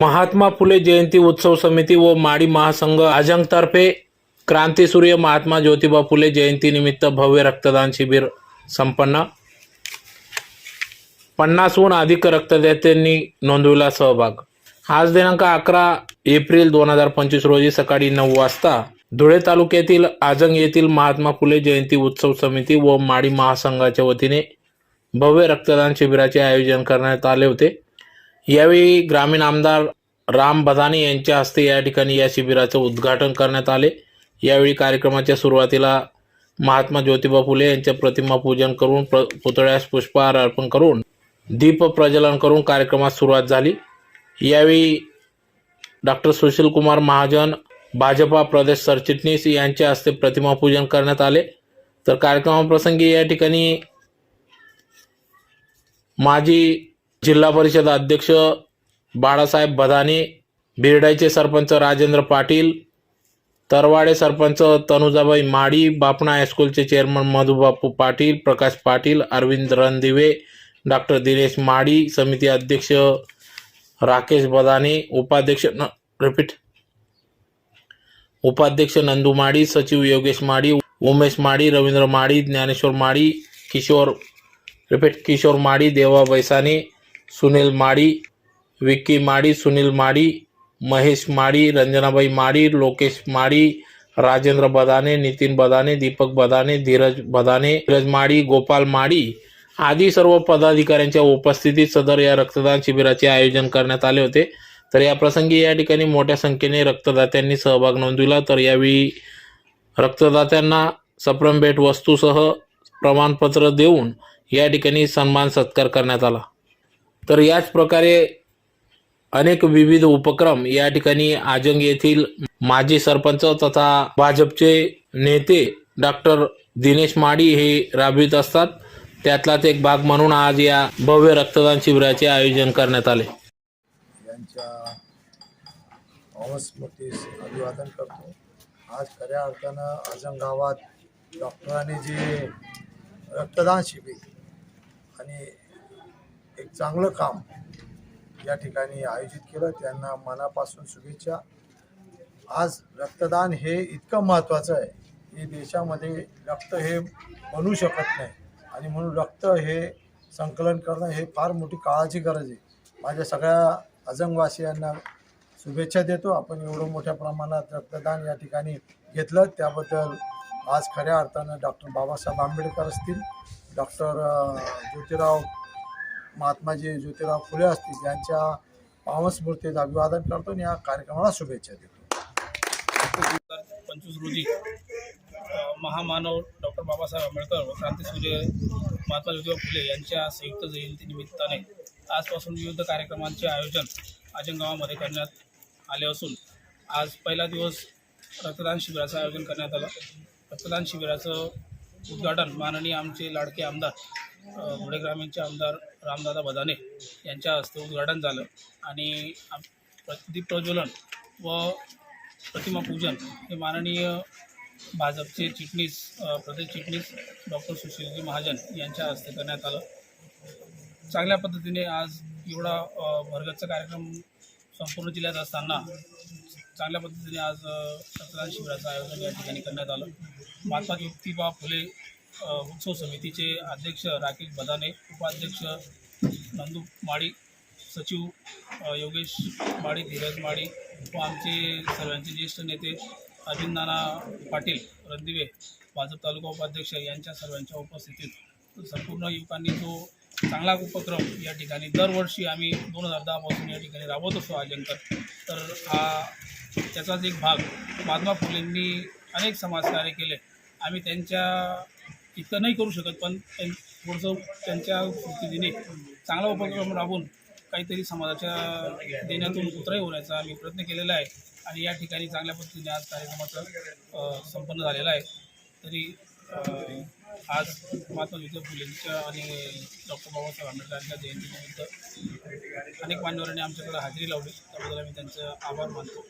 महात्मा फुले जयंती उत्सव समिती व माडी महासंघ आजंगतर्फे क्रांतीसूर्य महात्मा ज्योतिबा फुले जयंतीनिमित्त भव्य रक्तदान शिबिर संपन्न. पन्नासहून अधिक रक्तदात्यांनी नोंदविला सहभाग. आज दिनांक अकरा एप्रिल दोन हजार पंचवीस रोजी सकाळी नऊ वाजता धुळे तालुक्यातील आजंग येथील महात्मा फुले जयंती उत्सव समिती व माडी महासंघाच्या वतीने भव्य रक्तदान शिबिराचे आयोजन करण्यात आले होते. यावेळी ग्रामीण आमदार राम बदाने यांच्या हस्ते या ठिकाणी या शिबिराचं उद्घाटन करण्यात आले. यावेळी कार्यक्रमाच्या सुरुवातीला महात्मा ज्योतिबा फुले यांच्या प्रतिमा पूजन करून प्र पुतळ्यास पुष्पहार अर्पण करून दीप प्रज्वलन करून कार्यक्रमास सुरुवात झाली. यावेळी डॉक्टर सुशीलकुमार महाजन भाजपा प्रदेश सरचिटणीस यांच्या हस्ते प्रतिमा पूजन करण्यात आले. तर कार्यक्रमाप्रसंगी या ठिकाणी माजी जिल्हा परिषद अध्यक्ष बाळासाहेब बदाने बिर्डाचे सरपंच राजेंद्र पाटील तरवाडे सरपंच तनुजाबाई माडी बापणा हायस्कूलचे चेअरमन मधुबापू पाटील प्रकाश पाटील अरविंद रणदिवे डॉक्टर दिनेश माडी समिती अध्यक्ष राकेश बदाने उपाध्यक्ष न रिपीट उपाध्यक्ष नंदू माडी सचिव योगेश माडी उमेश माडी रवींद्र माडी ज्ञानेश्वर माडी किशोर रिपीट किशोर माडी देवा बैसाने सुनील माळी विक्की माळी सुनील माळी महेश माळी रंजनाबाई माळी लोकेश माळी राजेंद्र बदाने नितीन बदाने दीपक बदाने धीरज बदाने धीरज माळी गोपाल माळी आदी सर्व पदाधिकाऱ्यांच्या उपस्थितीत सदर या रक्तदान शिबिराचे आयोजन करण्यात आले होते. तर या प्रसंगी या ठिकाणी मोठ्या संख्येने रक्तदात्यांनी सहभाग नोंदविला. तर यावेळी रक्तदात्यांना सप्रम भेट वस्तूसह प्रमाणपत्र देऊन या ठिकाणी सन्मान सत्कार करण्यात आला. तर याच प्रकारे अनेक विविध उपक्रम या ठिकाणी आजंग येथील माजी सरपंच तथा भाजपचे नेते डॉक्टर दिनेश माडी हे राबवित असतात. त्यातलाच एक भाग म्हणून आज या भव्य रक्तदान शिबिराचे आयोजन करण्यात आले. अभिवादन करतो. आज खऱ्या अर्थानं अजून गावात डॉक्टरांनी जे रक्तदान शिबिर आणि चांगलं काम या ठिकाणी आयोजित केलं. त्यांना मनापासून शुभेच्छा. आज रक्तदान हे इतकं महत्त्वाचं आहे. की देशामध्ये रक्त हे बनू शकत नाही. आणि म्हणून रक्त हे संकलन करणं हे फार मोठी काळाची गरज आहे. माझ्या सगळ्या अजंगवासियांना शुभेच्छा देतो. आपण एवढं मोठ्या प्रमाणात रक्तदान या ठिकाणी घेतलं. त्याबद्दल आज खऱ्या अर्थानं डॉक्टर बाबासाहेब आंबेडकर असतील डॉक्टर ज्योतिराव महात्माजी ज्योतिराव फुले असतील यांच्या पावन अभिवादन करतो आणि या कार्यक्रमाला शुभेच्छा देतो. पंचवीस रोजी महामानव डॉक्टर बाबासाहेब आंबेडकर व क्रांतीसूर्य महात्मा ज्योतिबा फुले यांच्या संयुक्त जयंतीनिमित्ताने आजपासून विविध कार्यक्रमांचे आयोजन आजन गावामध्ये करण्यात आले असून आज पहिला दिवस रक्तदान शिबिराचं आयोजन करण्यात आलं. रक्तदान शिबिराचं उद्घाटन माननीय आमचे लाडके आमदार धुळे ग्रामीणचे आमदार रामदादा बदाने यांच्या हस्ते उद्घाटन झालं. आणि प्रदीप प्रज्वलन व प्रतिमा पूजन हे माननीय भाजपचे चिटणीस प्रदेश चिटणीस डॉक्टर सुशीलजी महाजन यांच्या हस्ते करण्यात आलं. चांगल्या पद्धतीने आज एवढा भरगतचा कार्यक्रम संपूर्ण जिल्ह्यात असताना चांगल्या पद्धतीने आज रक्तदान शिबिराचं आयोजन या ठिकाणी करण्यात आलं. महात्मा ज्योतिबा फुले उत्सव समितीचे अध्यक्ष राकेश बदाने उपाध्यक्ष नंदू माळी सचिव योगेश माळी धीरज माळी व आमचे सर्वांचे ज्येष्ठ नेते अरविंद नाना पाटील रणदिवे भाजप तालुका उपाध्यक्ष यांच्या सर्वांच्या उपस्थितीत संपूर्ण युवकांनी जो चांगला उपक्रम या ठिकाणी दरवर्षी आम्ही दोन हजार दहापासून या ठिकाणी राबवत असतो अजंकर तर हा त्याचाच एक भाग. महात्मा फुलेंनी अनेक समाजकार्य केले. आम्ही त्यांच्या इतकं नाही करू शकत पण त्यां- थोडंसं त्यांच्या कृतीने चांगला उपक्रम राबवून काहीतरी समाजाच्या देण्यातून उतराई होण्याचा आम्ही प्रयत्न केलेला आहे. आणि या ठिकाणी चांगल्या पद्धतीने आज कार्यक्रमाचं संपन्न झालेलं आहे. तरी आज महात्मा ज्योतिबा फुलेंच्या आणि डॉक्टर बाबासाहेब आंबेडकरांच्या जयंतीनिमित्त अनेक मान्यवरांनी आमच्याकडे हजेरी लावली. त्याबद्दल आम्ही त्यांचं आभार मानतो.